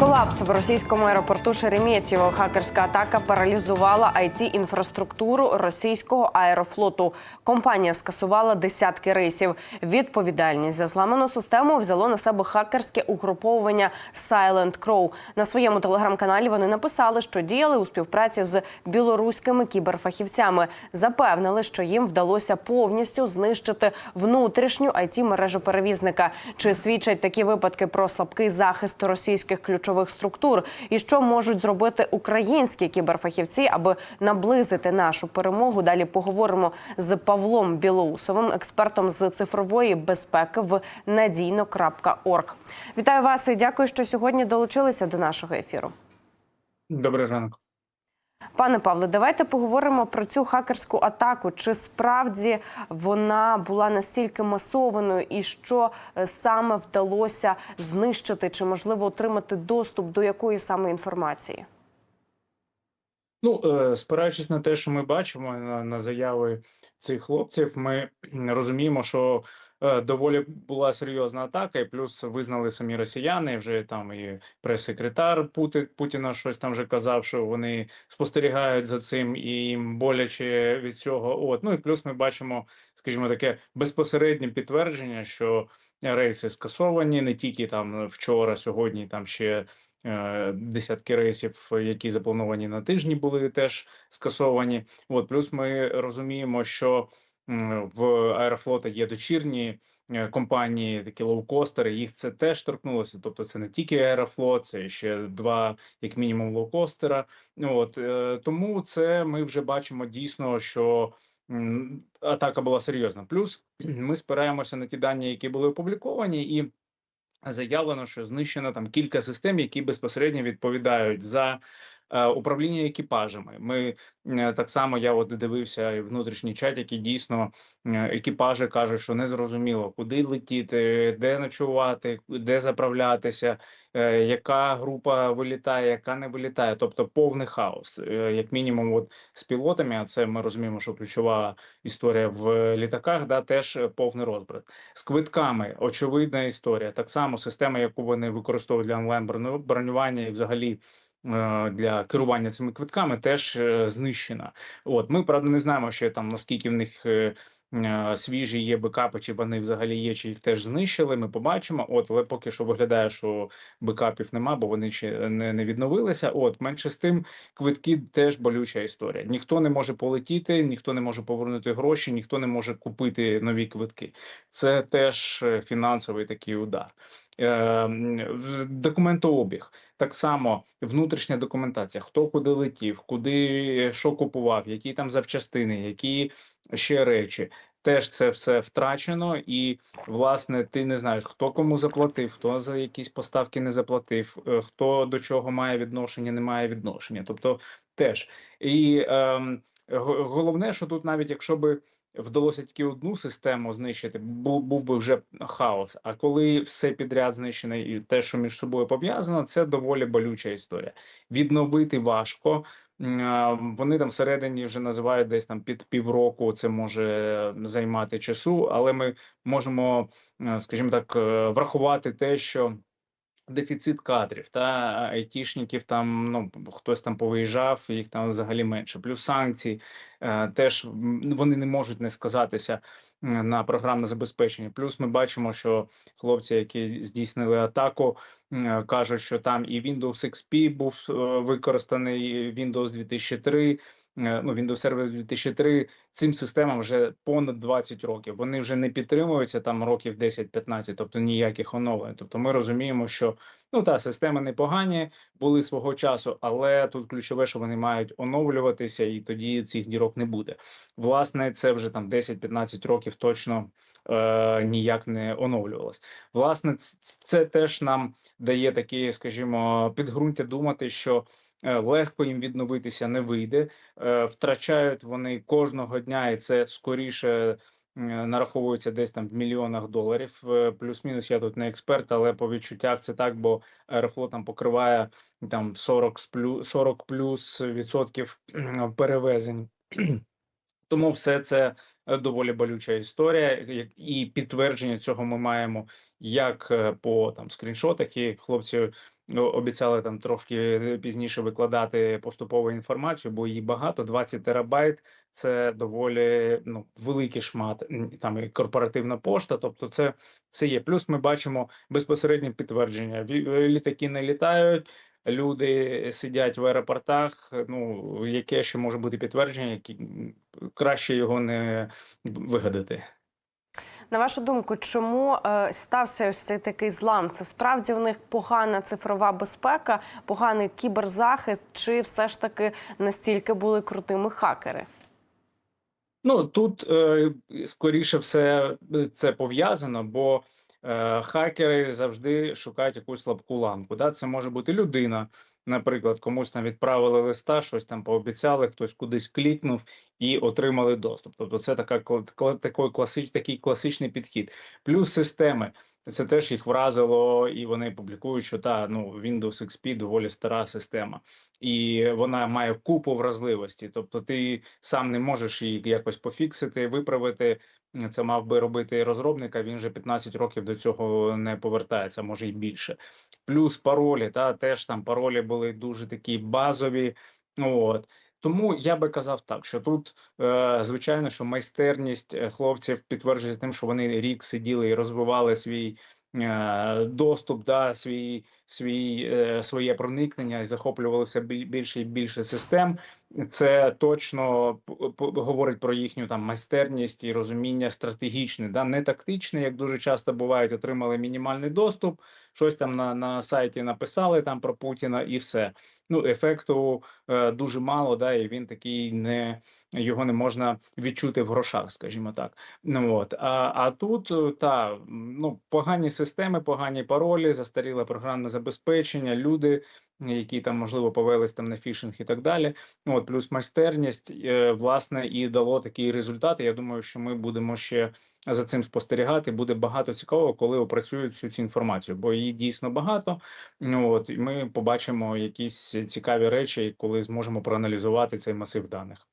Колапс в російському аеропорту Шереметьєво. Хакерська атака паралізувала it інфраструктуру російського аерофлоту. Компанія скасувала десятки рейсів. Відповідальність за зламану систему взяло на себе хакерське угруповування Silent Crow. На своєму телеграм-каналі вони написали, що діяли у співпраці з білоруськими кіберфахівцями. Запевнили, що їм вдалося повністю знищити внутрішню it мережу перевізника. Чи свідчать такі випадки про слабкий захист російських ключових структур? І що можуть зробити українські кіберфахівці, аби наблизити нашу перемогу? Далі поговоримо з Павлом Білоусовим, експертом з цифрової безпеки в надійно.орг. Вітаю вас і дякую, що сьогодні долучилися до нашого ефіру. Добрий ранок. Пане Павле, давайте поговоримо про цю хакерську атаку. Чи справді вона була настільки масованою, і що е, саме вдалося знищити, чи можливо отримати доступ до якої саме інформації? Ну, е, спираючись на те, що ми бачимо на, заяви цих хлопців, ми розуміємо, що доволі була серйозна атака, і плюс визнали самі росіяни. Вже там і прес-секретар Пути, Путіна щось там вже казав, що вони спостерігають за цим і їм боляче від цього. От ну і плюс ми бачимо, скажімо, таке безпосереднє підтвердження, що рейси скасовані не тільки там вчора, сьогодні там ще. е, Десятки рейсів, які заплановані на тижні, були теж скасовані. От плюс ми розуміємо, що в Аерофлота є дочірні е, компанії, такі лоукостери. Їх це теж торкнулося. Тобто, це не тільки Аерофлот, це ще два, як мінімум, лоукостера. От е, тому це ми вже бачимо дійсно, що атака була серйозна. Плюс ми спираємося на ті дані, які були опубліковані, і заявлено, що знищено там кілька систем, які безпосередньо відповідають за управління екіпажами. Ми е, так само я от дивився внутрішній чат, які дійсно е, екіпажі кажуть, що не зрозуміло, куди летіти, де ночувати, де заправлятися, е, яка група вилітає, яка не вилітає. Тобто повний хаос, Е, як мінімум, от з пілотами. А це ми розуміємо, що ключова історія в літаках, да теж е, повний розбрат. З квитками очевидна історія. Так само система, яку вони використовують для онлайн бронювання і взагалі е, для керування цими квитками, теж е, знищена. От ми правда не знаємо ще там наскільки в них. е, е, Свіжі є бекапи, чи вони взагалі є, чи їх теж знищили. Ми побачимо. От, але поки що виглядає, що бекапів нема, бо вони ще не, не відновилися. От менше з тим, квитки теж болюча історія. Ніхто не може полетіти, ніхто не може повернути гроші, ніхто не може купити нові квитки. Це теж е, фінансовий такий удар. Е, м, в- Документообіг так само внутрішня документація, хто куди летів, куди що купував, які там запчастини, які ще речі. Теж це все втрачено, і власне ти не знаєш, хто кому заплатив, хто за якісь поставки не заплатив, е, хто до чого має відношення, не має відношення. Тобто теж і ем, головне, що тут навіть якщо би вдалося тільки одну систему знищити, був, був би вже хаос. А коли все підряд знищене і те, що між собою пов'язано, це доволі болюча історія. Відновити важко. Вони там всередині вже називають десь там під півроку. Це може займати часу, але ми можемо, скажімо так, е, врахувати те, що дефіцит кадрів та айтішників там ну хтось там повиїжджав, їх там взагалі менше. Плюс санкції е, теж вони не можуть не сказатися на програмне забезпечення. Плюс ми бачимо, що хлопці, які здійснили атаку, м, кажуть, що там і Windows XP був е, використаний, Windows 2003, е, ну Windows Server 2003, цим системам вже понад 20 років. Вони вже не підтримуються там років 10-15, тобто ніяких оновлень. Тобто ми розуміємо, що ну та системи непогані були свого часу, але тут ключове, що вони мають оновлюватися, і тоді цих дірок не буде. Власне, це вже там 10-15 років точно е, ніяк не оновлювалось. Власне, це теж нам дає такі, скажімо, підґрунтя думати, що. Е, Легко їм відновитися не вийде, Е, втрачають вони кожного дня, і це скоріше нараховується десь там в мільйонах доларів. Е, Плюс-мінус я тут не експерт, але по відчуттях це так, бо Аерофлот там покриває там 40 з плю- 40 плюс відсотків перевезень. Тому все це доволі болюча історія, і підтвердження цього ми маємо як по там скріншотах, і хлопці обіцяли там трошки пізніше викладати поступово інформацію, бо її багато. 20 терабайт це доволі ну, великий шмат. Там і корпоративна пошта. Тобто, це, це є. Плюс ми бачимо безпосереднє підтвердження. Ві- Літаки не літають. Люди сидять в аеропортах. Ну яке ще може бути підтвердження, які краще його не вигадати. На вашу думку, чому е, стався ось цей такий злам? Це справді в них погана цифрова безпека, поганий кіберзахист, чи все ж таки настільки були крутими хакери? Ну тут е, скоріше все е, це пов'язано, бо хакери завжди шукають якусь слабку ланку. Да? Це може бути людина, наприклад, комусь там відправили листа, щось там пообіцяли, хтось кудись клікнув і отримали доступ. Тобто, це така такий класич, такий класичний підхід. Плюс системи. Це теж їх вразило, і вони публікують, що та ну Windows XP доволі стара система, і вона має купу вразливості. Тобто, ти сам не можеш її якось пофіксити, виправити. Це мав би робити розробник, а він вже 15 років до цього не повертається, може й більше. Плюс паролі, та теж там паролі були дуже такі базові. От. Тому я би казав так, що тут, е, звичайно, що майстерність е, хлопців підтверджується тим, що вони рік сиділи і розвивали свій е, доступ, да, свій, свій, е, своє проникнення і захоплювали все більше і більше систем. Це точно говорить про їхню там майстерність і розуміння стратегічне, да, не тактичне, як дуже часто бувають, отримали мінімальний доступ, щось там на, на сайті написали там про Путіна і все. Ну, ефекту е, дуже мало, да, і він такий не його не можна відчути в грошах, скажімо так. Ну от а, а тут е, та ну погані системи, погані паролі, застаріле програмне забезпечення, люди, які там можливо повелись там на фішинг і так далі. От плюс майстерність, е, власне, і дало такий результат. Я думаю, що ми будемо ще за цим спостерігати. Буде багато цікавого, коли опрацюють всю цю інформацію, бо її дійсно багато. От і ми побачимо якісь цікаві речі, коли зможемо проаналізувати цей масив даних.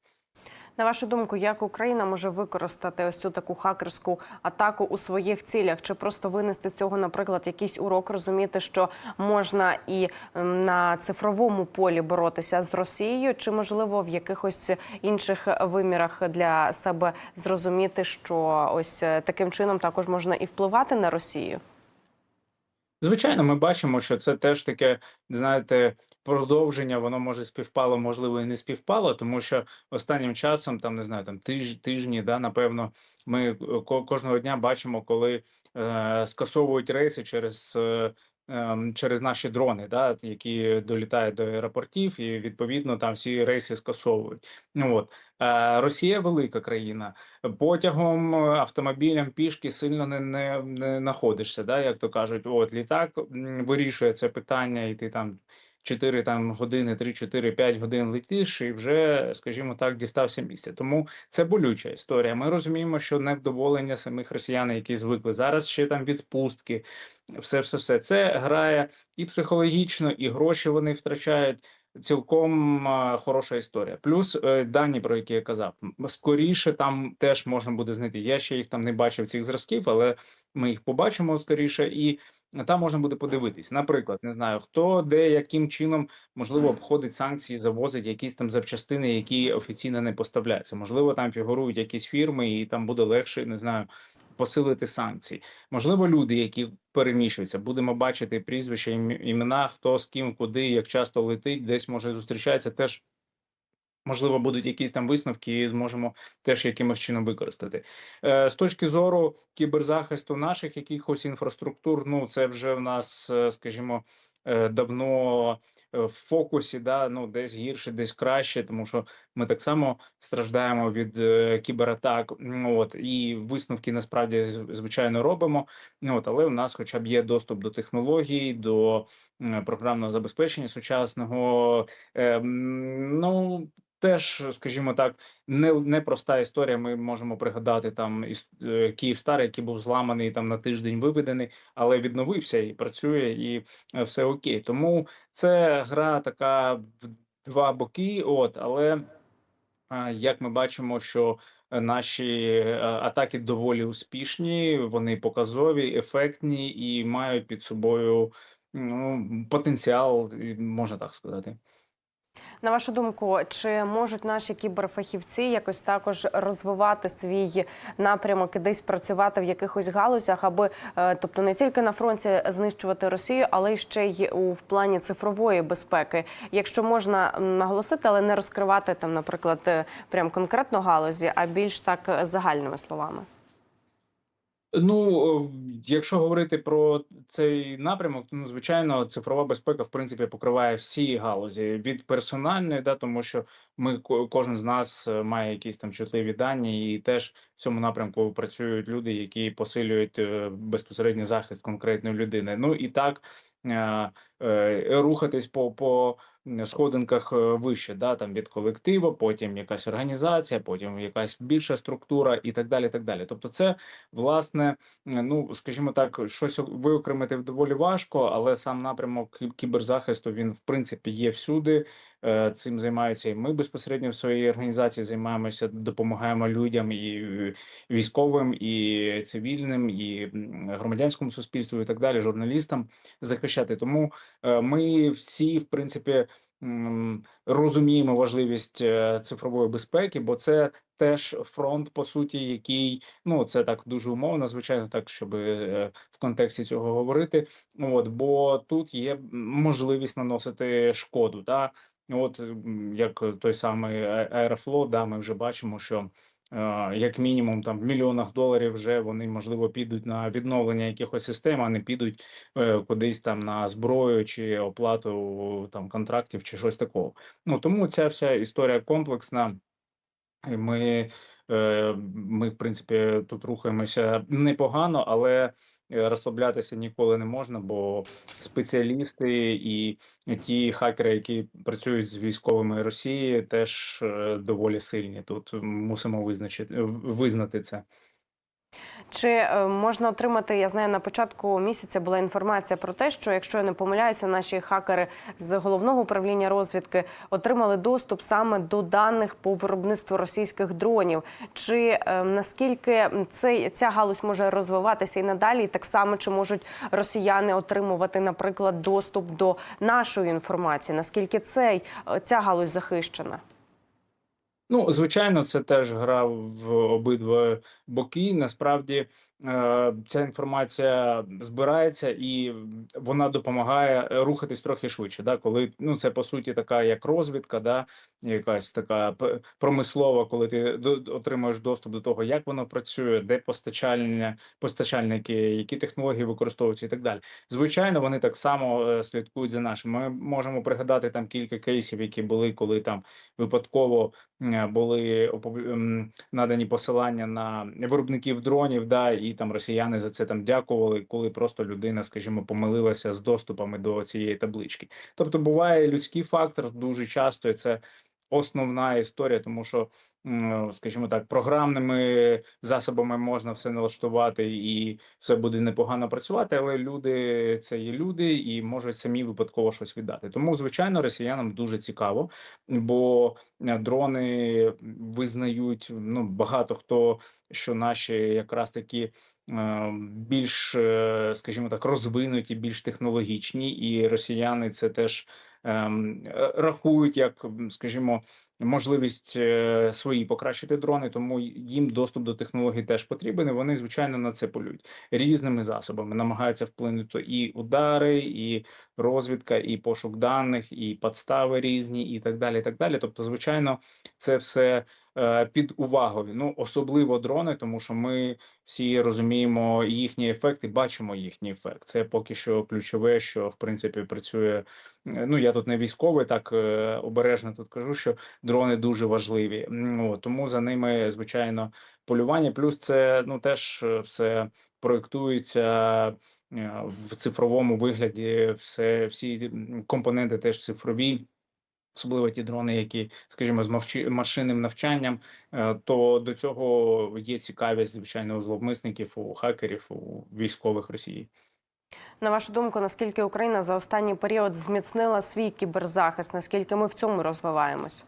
На вашу думку, як Україна може використати ось цю таку хакерську атаку у своїх цілях? Чи просто винести з цього, наприклад, якийсь урок, розуміти, що можна і на цифровому полі боротися з Росією, чи можливо в якихось інших вимірах для себе зрозуміти, що ось е, таким чином також можна і впливати на Росію? Звичайно, ми бачимо, що це теж таке, знаєте, продовження, воно може співпало, можливо, і не співпало, тому що останнім часом, там не знаю, там тиж, тижні, да, напевно, ми е, ко- кожного дня бачимо, коли е, скасовують рейси через. Е, ем, Через наші дрони, да, які долітають до аеропортів, і відповідно там всі рейси скасовують. Ну от Е, Росія велика країна. Потягом, е, автомобілем, пішки сильно не, не, не знаходишся. Да, як то кажуть, от літак вирішує це питання, і ти там 4 там години, 3, 4, 5 годин летиш, і вже, скажімо так, дістався місця. Тому це болюча історія. Ми розуміємо, що невдоволення самих росіян, які звикли зараз ще там відпустки, все, все, все це грає і психологічно, і гроші вони втрачають. Цілком хороша історія. Плюс е, дані, про які я казав, скоріше там теж можна буде знайти. Я ще їх там не бачив цих зразків, але ми їх побачимо скоріше, і там можна буде подивитись. Наприклад, не знаю хто де яким чином можливо обходить санкції, завозить якісь там запчастини, які офіційно не поставляються. Можливо, там фігурують якісь фірми, і там буде легше, не знаю. Посилити санкції, можливо, люди, які переміщуються, будемо бачити прізвища, ім- імена, хто з ким, куди, як часто летить, десь може зустрічається. Теж можливо будуть якісь там висновки, і зможемо теж якимось чином використати. Е, з точки зору кіберзахисту наших якихось інфраструктур, ну це вже в нас, е, скажімо, е, давно в фокусі, да, ну десь гірше, десь краще, тому що ми так само страждаємо від кібератак. От і висновки насправді звичайно робимо. Ну, От, але у нас, хоча б є доступ до технологій, до програмного забезпечення сучасного. Ну теж, скажімо так, не непроста історія. Ми можемо пригадати там е, Київ старий, який був зламаний там на тиждень виведений, але відновився і працює, і е, все окей. Тому це гра така в два боки. От, але як ми бачимо, що е, наші е, атаки доволі успішні, вони показові, ефектні і мають під собою ну, потенціал, можна так сказати. На вашу думку, чи можуть наші кіберфахівці якось також розвивати свій напрямок і десь працювати в якихось галузях, аби е, тобто не тільки на фронті знищувати Росію, але й ще й у в плані цифрової безпеки, якщо можна наголосити, але не розкривати там, наприклад, е, прям конкретно галузі, а більш так е, загальними словами. Ну, е, якщо говорити про цей напрямок, то ну, звичайно, цифрова безпека в принципі покриває всі галузі від персональної, да, тому що ми ко- кожен з нас е, має якісь там чутливі дані, і теж в цьому напрямку працюють люди, які посилюють е, безпосередній захист конкретної людини. Ну і так рухатись по, по сходинках е, вище, да, там від колективу, потім якась організація, потім якась більша структура і так далі. так далі. Тобто, це власне, ну скажімо так, щось виокремити доволі важко, але сам напрямок кіберзахисту він в принципі є всюди. Е, Цим займаються і ми безпосередньо в своїй організації займаємося, допомагаємо людям і е, військовим, і цивільним, і громадянському суспільству, і так далі, журналістам захищати. Тому е, ми всі, в принципі, розуміємо важливість цифрової безпеки, бо це теж фронт, по суті, який ну це так дуже умовно, звичайно, так щоб в контексті цього говорити. От бо тут є можливість наносити шкоду. Да? От як той самий Аерофлот, да, ми вже бачимо, що е, як мінімум там в мільйонах доларів вже вони можливо підуть на відновлення якихось систем, а не підуть е, кудись там на зброю чи оплату там контрактів чи щось такого. Ну тому ця вся історія комплексна. Ми, е, ми, в принципі, тут рухаємося непогано, але е, розслаблятися ніколи не можна, бо спеціалісти і ті хакери, які працюють з військовими Росії, теж е, доволі сильні. Тут мусимо визначити визнати це. Чи е, можна отримати? Я знаю, на початку місяця була інформація про те, що якщо я не помиляюся, наші хакери з головного управління розвідки отримали доступ саме до даних по виробництву російських дронів. Чи е, наскільки цей ця галузь може розвиватися і надалі? І так само чи можуть росіяни отримувати, наприклад, доступ до нашої інформації? Наскільки цей е, ця галузь захищена? Ну, звичайно, це теж гра в обидва боки. Насправді ця інформація збирається і вона допомагає е, рухатись трохи швидше. Да? Коли ну це по суті така як розвідка, да? якась така промислова, коли ти отримуєш доступ до того, як воно працює, де постачальня, постачальники, які технології використовуються і так далі. Звичайно, вони так само е, слідкують за нашим. Ми можемо пригадати там кілька кейсів, які були, коли там випадково е, були надані посилання на виробників дронів, да, і там росіяни за це там дякували, коли просто людина, скажімо, помилилася з доступами до цієї таблички. Тобто буває людський фактор дуже часто, і це основна історія, тому що, скажімо так, програмними засобами можна все налаштувати і все буде непогано працювати, але люди це є люди і можуть самі випадково щось віддати. Тому, звичайно, росіянам дуже цікаво, бо е, дрони визнають ну багато хто, що наші якраз такі. е, Більш, е, скажімо так, розвинуті, більш технологічні, і росіяни це теж рахують як, скажімо, можливість е, свої покращити дрони, тому їм доступ до технологій теж потрібен. і Вони звичайно на це полюють різними засобами, намагаються вплинути і удари, і розвідка, і пошук даних, і подстави різні, і так далі. і так далі. Тобто, звичайно, це все е, під увагою. Ну особливо дрони, тому що ми всі розуміємо їхній ефект і бачимо їхній ефект. Це поки що ключове, що в принципі працює. Е, Ну я тут не військовий, так е, обережно тут кажу, що дрони дуже важливі. От, тому за ними звичайно полювання. Плюс це ну теж е, все проєктується е, в цифровому вигляді. Все всі компоненти теж цифрові. Особливо ті дрони, які, скажімо, з машинним навчанням, то до цього є цікавість, звичайно, у зловмисників, у хакерів, у військових Росії. На вашу думку, наскільки Україна за останній період зміцнила свій кіберзахист? Наскільки ми в цьому розвиваємось?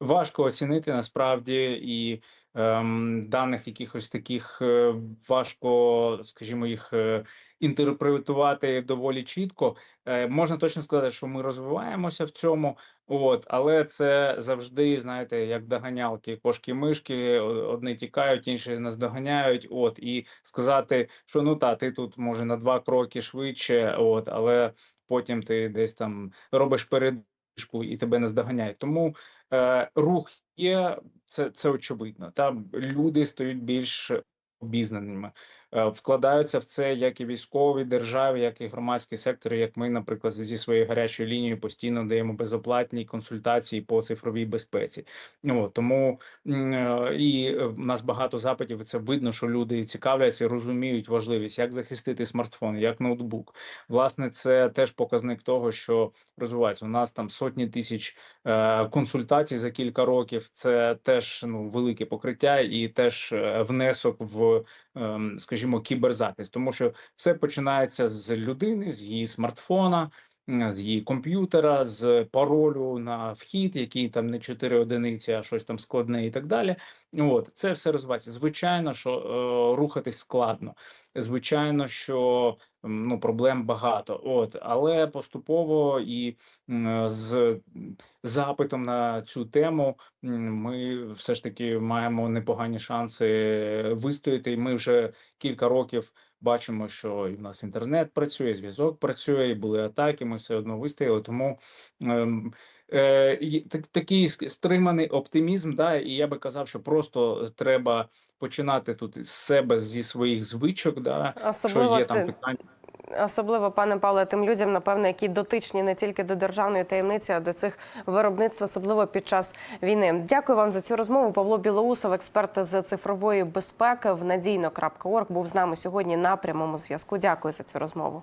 Важко оцінити насправді, і ем, даних якихось таких е, важко, скажімо, їх е, інтерпретувати доволі чітко. Е, можна точно сказати, що ми розвиваємося в цьому, от, але це завжди, знаєте, як доганялки, кошки-мишки, о- одні тікають, інші нас доганяють. От, і сказати, що ну та, ти тут може на два кроки швидше, от, але потім ти десь там робиш передишку і тебе не здоганяють. Тому рух є, це, це очевидно. Там люди стають більш обізнаними, е, вкладаються в це як і військові держави, як і громадські сектори, як ми, наприклад, зі своєю гарячою лінією постійно даємо безоплатні консультації по цифровій безпеці. От, тому е, і е, в нас багато запитів. Це видно, що люди цікавляться, розуміють важливість, як захистити смартфон, як ноутбук. Власне, це теж показник того, що розвивається. У нас там сотні тисяч е, консультацій за кілька років. Це теж ну велике покриття і теж е, внесок в, скажімо, кіберзахист, тому що все починається з людини, з її смартфона. З її комп'ютера, з паролю на вхід, який там не 4 одиниці, а щось там складне і так далі. От це все розвивається. Звичайно, що е, рухатись складно. Звичайно, що ну проблем багато. От, але поступово і з запитом на цю тему ми все ж таки маємо непогані шанси вистояти. І ми вже кілька років бачимо, що і в нас інтернет працює, зв'язок працює, і були атаки. Ми все одно вистояли. Тому ем, е, такий стриманий оптимізм. Да, і я би казав, що просто треба починати тут з себе зі своїх звичок. Да, Особливо що є там питання. Особливо, пане Павле, тим людям, напевно, які дотичні не тільки до державної таємниці, а до цих виробництв, особливо під час війни. Дякую вам за цю розмову. Павло Білоусов, експерт з цифрової безпеки в надійно.орг, був з нами сьогодні на прямому зв'язку. Дякую за цю розмову.